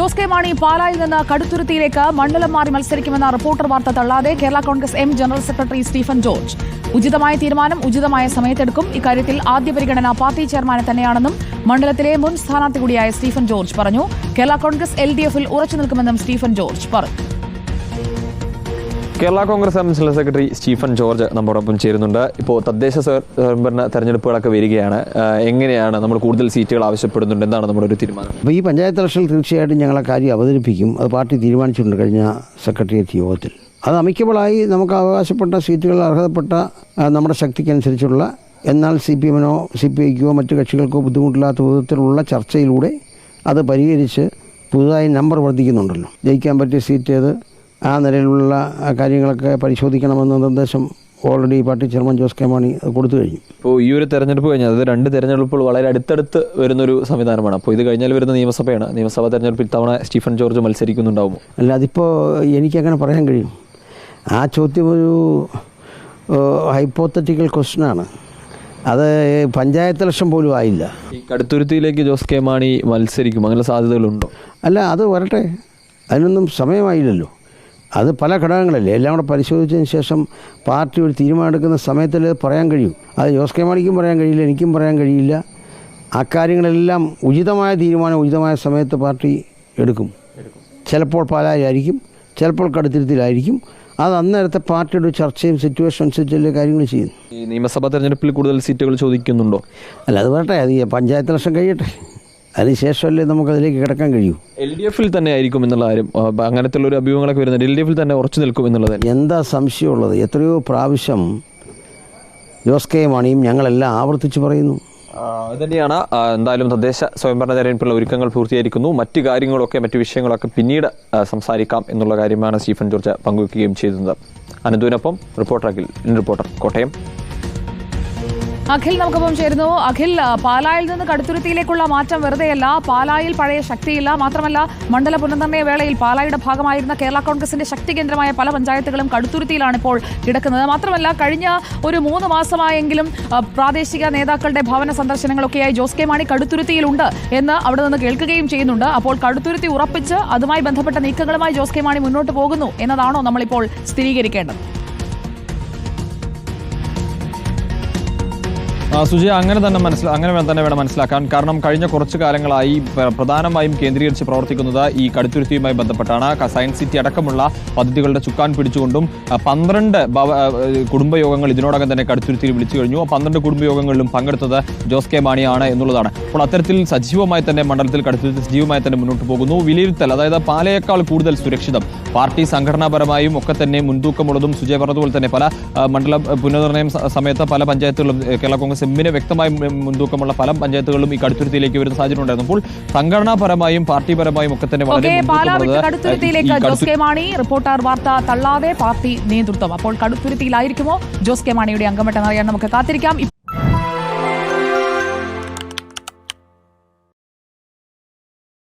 Jose K Mani പാലായിൽ നിന്ന് കടുത്തുരുത്തിയിലേക്ക് മണ്ഡലം മാറി മത്സരിക്കുമെന്ന റിപ്പോർട്ടർ വാർത്ത തള്ളാതെ Kerala Congress M general secretary Stephen George. ഉചിതമായ തീരുമാനം ഉചിതമായ സമയത്തെടുക്കും. ഇക്കാര്യത്തിൽ ആദ്യ പരിഗണന പാർട്ടി ചെയർമാനെ തന്നെയാണെന്നും മണ്ഡലത്തിലെ മുൻ സ്ഥാനാർത്ഥി കൂടിയായ സ്റ്റീഫൻ ജോർജ് പറഞ്ഞു. കേരള കോൺഗ്രസ് എൽ ഡി എഫിൽ ഉറച്ചു നിൽക്കുമെന്നും സ്റ്റീഫൻ ജോർജ് പറഞ്ഞു. Kerala Congress M general secretary Stephen George നമ്മോടൊപ്പം ചേരുന്നുണ്ട്. ഇപ്പോൾ തദ്ദേശ സ്വയംഭരണ തെരഞ്ഞെടുപ്പുകളൊക്കെ വരികയാണ്. എങ്ങനെയാണ് നമ്മൾ കൂടുതൽ സീറ്റുകൾ ആവശ്യപ്പെടുന്നുണ്ട്? എന്താണ് നമ്മുടെ ഒരു തീരുമാനം? അപ്പോൾ ഈ പഞ്ചായത്ത് ഇലക്ഷനിൽ തീർച്ചയായിട്ടും ഞങ്ങൾ ആ കാര്യം അവതരിപ്പിക്കും. അത് പാർട്ടി തീരുമാനിച്ചിട്ടുണ്ട് കഴിഞ്ഞ സെക്രട്ടേറിയറ്റ് യോഗത്തിൽ. അത് അമിക്കബിളായി നമുക്ക് അവകാശപ്പെട്ട സീറ്റുകൾ അർഹതപ്പെട്ട നമ്മുടെ ശക്തിക്കനുസരിച്ചുള്ള എന്നാൽ സി പി എമ്മിനോ സി പി ഐക്കോ മറ്റു കക്ഷികൾക്കോ ബുദ്ധിമുട്ടില്ലാത്ത വിധത്തിലുള്ള ചർച്ചയിലൂടെ അത് പരിഹരിച്ച് പുതുതായി നമ്പർ വർദ്ധിക്കുന്നുണ്ടല്ലോ. ജയിക്കാൻ പറ്റിയ സീറ്റ് ഏത്? ആ നിലയിലുള്ള കാര്യങ്ങളൊക്കെ പരിശോധിക്കണമെന്ന നിർദ്ദേശം already party chairman Jose K Mani അത് കൊടുത്തു കഴിഞ്ഞു. ഇപ്പോൾ ഈ ഒരു തെരഞ്ഞെടുപ്പ് കഴിഞ്ഞാൽ അത് രണ്ട് തെരഞ്ഞെടുപ്പുകൾ വളരെ അടുത്തടുത്ത് വരുന്നൊരു സംവിധാനമാണ്. അപ്പോൾ ഇത് കഴിഞ്ഞാൽ വരുന്ന നിയമസഭയാണ്. നിയമസഭാ തെരഞ്ഞെടുപ്പിൽ തവണ സ്റ്റീഫൻ ജോർജ് മത്സരിക്കുന്നുണ്ടാവുമോ അല്ല അതിപ്പോൾ എനിക്കങ്ങനെ പറയാൻ കഴിയും? ആ ചോദ്യം ഒരു ഹൈപ്പോത്തറ്റിക്കൽ ക്വസ്റ്റനാണ് അത് പഞ്ചായത്ത് ലക്ഷം പോലും ആയില്ല. ഈ കടുത്തുരുത്തിയിലേക്ക് ജോസ് കെ മാണി മത്സരിക്കും. അങ്ങനെ സാധ്യതകളുണ്ടോ? അല്ല അത് വരട്ടെ. അതിനൊന്നും സമയമായില്ലല്ലോ. അത് പല ഘടകങ്ങളല്ലേ? എല്ലാം കൂടെ പരിശോധിച്ചതിന് ശേഷം പാർട്ടി ഒരു തീരുമാനമെടുക്കുന്ന സമയത്തിൽ പറയാൻ കഴിയും. അത് ജോസ് കെ മാണിക്കും പറയാൻ കഴിയില്ല എനിക്കും പറയാൻ കഴിയില്ല. ആ കാര്യങ്ങളെല്ലാം ഉചിതമായ തീരുമാനം ഉചിതമായ സമയത്ത് പാർട്ടി എടുക്കും. ചിലപ്പോൾ പാലായിരിക്കും ചിലപ്പോൾ കടുത്തിരുത്തിലായിരിക്കും. അത് അന്നേരത്തെ പാർട്ടിയുടെ ചർച്ചയും സിറ്റുവേഷൻ അനുസരിച്ചല്ലേ കാര്യങ്ങൾ ചെയ്യുന്നു ഈ നിയമസഭാ തെരഞ്ഞെടുപ്പിൽ കൂടുതൽ സീറ്റുകൾ ചോദിക്കുന്നുണ്ടോ? അല്ല അത് വരട്ടെ അത് പഞ്ചായത്ത് ഇലക്ഷൻ കഴിയട്ടെ. അതിനുശേഷമല്ലേ നമുക്കതിലേക്ക് കിടക്കാൻ കഴിയൂ. എൽ ഡി എഫിൽ തന്നെ ആയിരിക്കും എന്നുള്ള കാര്യം അങ്ങനത്തെ ഒരു അഭിമുഖങ്ങളൊക്കെ വരുന്നത് എൽ ഡി എഫിൽ തന്നെ ഉറച്ചു നിൽക്കും എന്നുള്ളത് എന്താ സംശയമുള്ളത്? എത്രയോ പ്രാവശ്യം ജോസ് കെ മണിയും ഞങ്ങളെല്ലാം ആവർത്തിച്ച് പറയുന്നു. അത് തന്നെയാണ് എന്തായാലും തദ്ദേശ സ്വയംഭരണ തെരഞ്ഞെടുപ്പുള്ള ഒരുക്കങ്ങൾ പൂർത്തിയായിരിക്കുന്നു. മറ്റു കാര്യങ്ങളൊക്കെ മറ്റു വിഷയങ്ങളൊക്കെ പിന്നീട് സംസാരിക്കാം എന്നുള്ള കാര്യമാണ് സ്റ്റീഫൻ ജോർജ് പങ്കുവയ്ക്കുകയും ചെയ്തത്. അനന്തുവിനൊപ്പം റിപ്പോർട്ടർ അഖിൽ റിപ്പോർട്ടർ കോട്ടയം. അഖിൽ നമുക്കൊപ്പം ചേരുന്നു. അഖിൽ പാലായിൽ നിന്ന് കടുത്തുരുത്തിയിലേക്കുള്ള മാറ്റം വെറുതെയല്ല. പാലായിൽ പഴയ ശക്തിയില്ല. മാത്രമല്ല മണ്ഡല പുനർനിർണയ വേളയിൽ പാലായുടെ ഭാഗമായിരുന്ന കേരള കോൺഗ്രസിന്റെ ശക്തി കേന്ദ്രമായ പല പഞ്ചായത്തുകളും കടുത്തുരുത്തിയിലാണ് ഇപ്പോൾ കിടക്കുന്നത്. മാത്രമല്ല കഴിഞ്ഞ ഒരു മൂന്ന് മാസമായെങ്കിലും പ്രാദേശിക നേതാക്കളുടെ ഭവന സന്ദർശനങ്ങളൊക്കെയായി ജോസ് കെ മാണി കടുത്തുരുത്തിയിലുണ്ട് എന്ന് അവിടെ നിന്ന് കേൾക്കുകയും ചെയ്യുന്നുണ്ട്. അപ്പോൾ കടുത്തുരുത്തി ഉറപ്പിച്ച് അതുമായി ബന്ധപ്പെട്ട നീക്കങ്ങളുമായി ജോസ് കെ മാണി മുന്നോട്ട് പോകുന്നു എന്നതാണോ നമ്മളിപ്പോൾ സ്ഥിരീകരിക്കേണ്ടത്? സുജയ അങ്ങനെ തന്നെ മനസ്സിലാ അങ്ങനെ തന്നെ വേണം മനസ്സിലാക്കാൻ. കാരണം കഴിഞ്ഞ കുറച്ചു കാലങ്ങളായി പ്രധാനമായും കേന്ദ്രീകരിച്ച് പ്രവർത്തിക്കുന്നത് ഈ കടുത്തുരുത്തിയുമായി ബന്ധപ്പെട്ടാണ്. സയൻസ് സിറ്റി അടക്കമുള്ള പദ്ധതികളുടെ ചുക്കാൻ പിടിച്ചുകൊണ്ടും പന്ത്രണ്ട് കുടുംബയോഗങ്ങൾ ഇതിനോടകം തന്നെ കടുത്തുരുത്തിയിൽ വിളിച്ചു കഴിഞ്ഞു. പന്ത്രണ്ട് കുടുംബയോഗങ്ങളിലും പങ്കെടുത്തത് ജോസ് കെ മാണിയാണ് എന്നുള്ളതാണ്. അപ്പോൾ അത്തരത്തിൽ സജീവമായി തന്നെ മണ്ഡലത്തിൽ കടുത്തുരുത്തി സജീവമായി തന്നെ മുന്നോട്ട് പോകുന്നു. വിലയിരുത്തൽ അതായത് പാലയേക്കാൾ കൂടുതൽ സുരക്ഷിതം. പാർട്ടി സംഘടനാപരമായും ഒക്കെ തന്നെ മുൻതൂക്കമുള്ളതും സുജയ പറഞ്ഞതുപോലെ തന്നെ പല മണ്ഡലം പുനർനിർണയം സമയത്ത് പല പഞ്ചായത്തുകളിലും കേരള കോൺഗ്രസ് എമ്മിന് വ്യക്തമായി മുൻ- മുൻതൂക്കമുള്ള പല പഞ്ചായത്തുകളിലും ഈ കടുത്തുരുത്തിയിലേക്ക് വരുന്ന സാഹചര്യം ഉണ്ടായിരുന്നു. അപ്പോൾ സംഘടനാപരമായും പാർട്ടിപരമായും ഒക്കെ തന്നെ വളരെ റിപ്പോർട്ടർ വാർത്ത തള്ളാതെ പാർട്ടി നേതൃത്വം. അപ്പോൾ കടുത്തുരുത്തിയിലായിരിക്കുമോ ജോസ് കെ മാണിയുടെ അംഗമെട്ടെന്നറിയാൻ നമുക്ക് കാത്തിരിക്കാം.